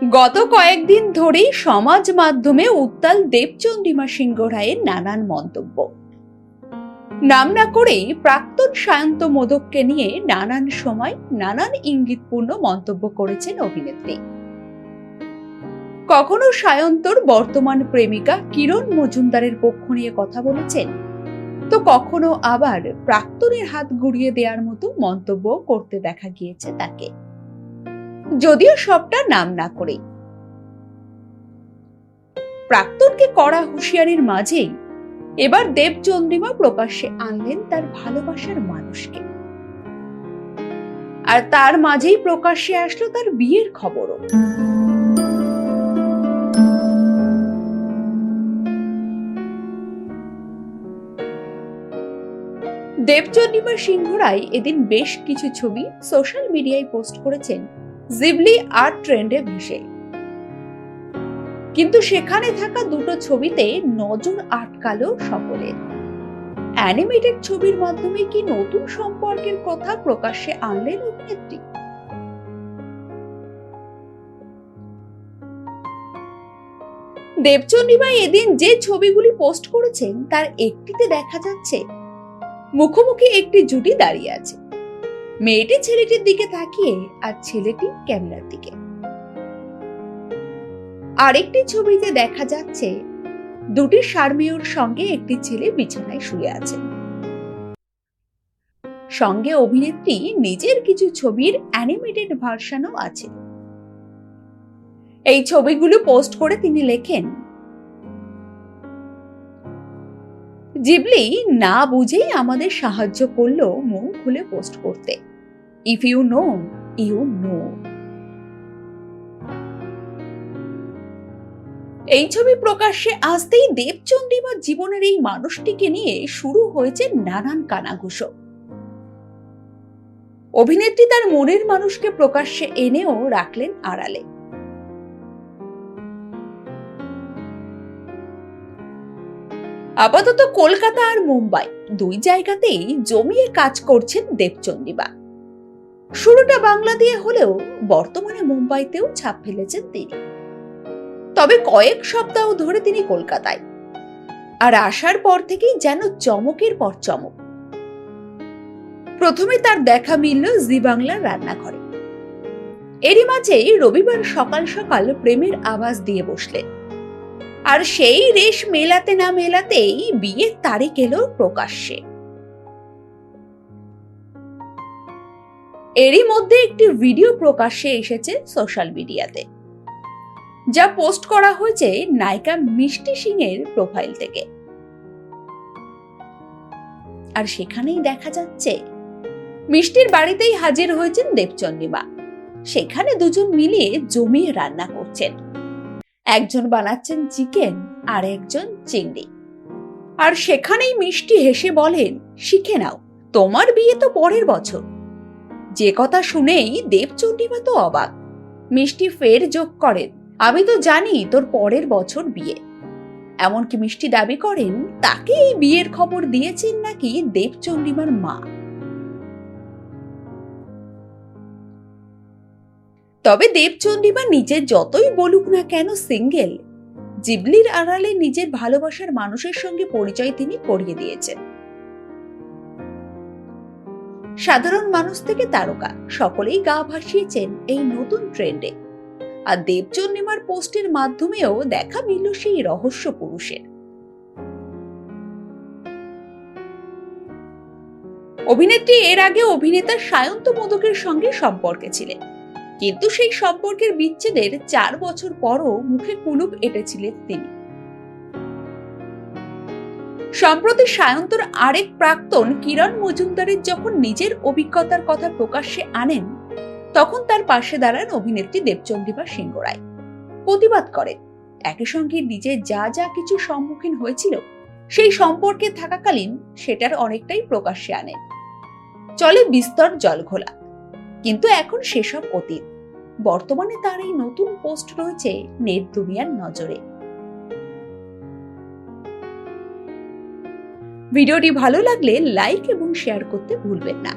গত কয়েকদিন ধরেই সমাজ মাধ্যমে উত্তাল দেবচন্দ্রিমা সিংহ রায়ের নানান মন্তব্য। নাম না করেই প্রাক্তন সায়ন্ত মোদককে নিয়ে নানান সময় নানান ইঙ্গিতপূর্ণ মন্তব্য করেছেন অভিনেত্রী। কখনো সায়ন্তর বর্তমান প্রেমিকা কিরণ মজুমদারের পক্ষ নিয়ে কথা বলেছেন, তো কখনো আবার প্রাক্তনের হাত গুড়িয়ে দেওয়ার মতো মন্তব্য করতে দেখা গিয়েছে তাকে। যদিও সবটা নাম না করে। প্রাক্তনকে কড়া হুঁশিয়ারির মাঝেই এবার দেবচন্দ্রিমা প্রকাশ্যে আনলেন তার ভালোবাসার মানুষকে। আর তার মাঝেই প্রকাশ্যে আসলো তার বিয়ের খবরও। দেবচন্দ্রিমা সিংহ রায় এদিন বেশ কিছু ছবি সোশ্যাল মিডিয়ায় পোস্ট করেছেন। জিবলি আর্ট ট্রেন্ডে ভেসে। কিন্তু সেখানে থাকা দুটো ছবিতে নজর আটকালো সকলের অ্যানিমেটেড ছবির মাধ্যমে কি নতুন সম্পর্কের কথা প্রকাশ্যে আনলেন অভিনেত্রী? দেবচন্ডিমা এদিন যে ছবিগুলি পোস্ট করেছেন, তার একটিতে দেখা যাচ্ছে, মুখোমুখি একটি জুটি দাঁড়িয়ে আছে। মেয়েটি ছেলেটির দিকে তাকিয়ে আর ছেলেটি ক্যামেরার দিকে। আরেকটি ছবিতে দেখা যাচ্ছে, দুটি সারমেয়র সঙ্গে একটি ছেলে বিছানায় শুয়ে আছে। সঙ্গে অভিনেত্রী নিজের কিছু ছবির অ্যানিমেটেড ভার্সানও আছে। এই ছবিগুলো পোস্ট করে তিনি লেখেন, জিবলি না বুঝেই আমাদের সাহায্য করল মন খুলে পোস্ট করতে। If you know you know এই ছবি প্রকাশ্যে আসতেই দেবচন্দ্রিমার জীবনের এই মানুষটিকে নিয়ে শুরু হয়েছে নানান কানাঘুষো। অভিনেত্রী তার মনের মানুষকে প্রকাশ্যে এনেও রাখলেন আড়ালে। আপাতত কলকাতা আর মুম্বাই দুই জায়গাতেই জমিয়ে কাজ করছেন দেবচন্দ্রিমা শুরুটা বাংলা দিয়ে হলেও বর্তমানে মুম্বাইতেও ছাপ ফেলেছেন তিনি। তবে কয়েক সপ্তাহ ধরে তিনি কলকাতায়। আর আসার পর থেকেই যেন চমকের পর চমক। প্রথমে তার দেখা মিলল জি বাংলার রান্নাঘরে। এরই মাঝে রবিবার সকাল সকাল প্রেমের আওয়াজ দিয়ে বসলেন। আর সেই রেশ মেলাতে না মেলাতেই বিয়ের তারিখ এলো প্রকাশ্যে। এরই মধ্যে একটি ভিডিও প্রকাশ্যে এসেছে সোশ্যাল মিডিয়াতে, যা পোস্ট করা হয়েছে নায়িকা মিষ্টি সিং এর প্রোফাইল থেকে। আর সেখানেই দেখা যাচ্ছে, মিষ্টির বাড়িতেই হাজির হয়েছেন দেবচন্দিমা সেখানে দুজন মিলিয়ে জমিয়ে রান্না করছেন। একজন বানাচ্ছেন চিকেন, আর একজন চিংড়ি। আর সেখানেই মিষ্টি হেসে বলেন, শিখে নাও, তোমার বিয়ে তো পরের বছর। যে কথা শুনেই দেবচন্ডিমা তো অবাক। মিষ্টি ফের যোগ করেন, আমি তো জানি তোর পরের বছর বিয়ে। এমনকি মিষ্টি দাবি করেন তাকে এই বিয়ের খবর দিয়েছেন নাকি দেবচন্ডিমার মা। তবে দেবচন্ডিমা নিজে যতই বলুক না কেন সিঙ্গেল। জিবলির আড়ালে নিজের ভালোবাসার মানুষের সঙ্গে পরিচয় তিনি করিয়ে দিয়েছেন। সাধারণ মানুষ থেকে তারকা। সকলেই গা ভাসিয়েছেন এই নতুন ট্রেন্ডে আর দেবচন্ডিমার পোস্টের মাধ্যমেও দেখা মিলল সেই রহস্য পুরুষের। অভিনেত্রী এর আগে অভিনেতা সায়ন্ত মোদকের সঙ্গে সম্পর্কে ছিলেন। কিন্তু সেই সম্পর্কের বিচ্ছেদের চার বছর পরও মুখে কুলুপ এঁটেছিলেন তিনি। সম্প্রতি সায়ন্তর আরেক প্রাক্তন কিরণ মজুমদারের যখন নিজের অভিজ্ঞতার কথা প্রকাশ্যে আনেন, তখন তার পাশে দাঁড়ান অভিনেত্রী দেবচন্দ্রিমা সিংহ রায় প্রতিবাদ করেন। একই সঙ্গে নিজে যা যা কিছু সম্মুখীন হয়েছিল, সেই সম্পর্কে থাকাকালীন সেটার অনেকটাই প্রকাশ্যে আনেন। চলে বিস্তর জলঘোলা। কিন্তু এখন সেসব অতীত। বর্তমানে তার এই নতুন পোস্ট রয়েছে নেট দুনিয়ার নজরে। ভিডিওটি ভালো লাগলে লাইক এবং শেয়ার করতে ভুলবেন না।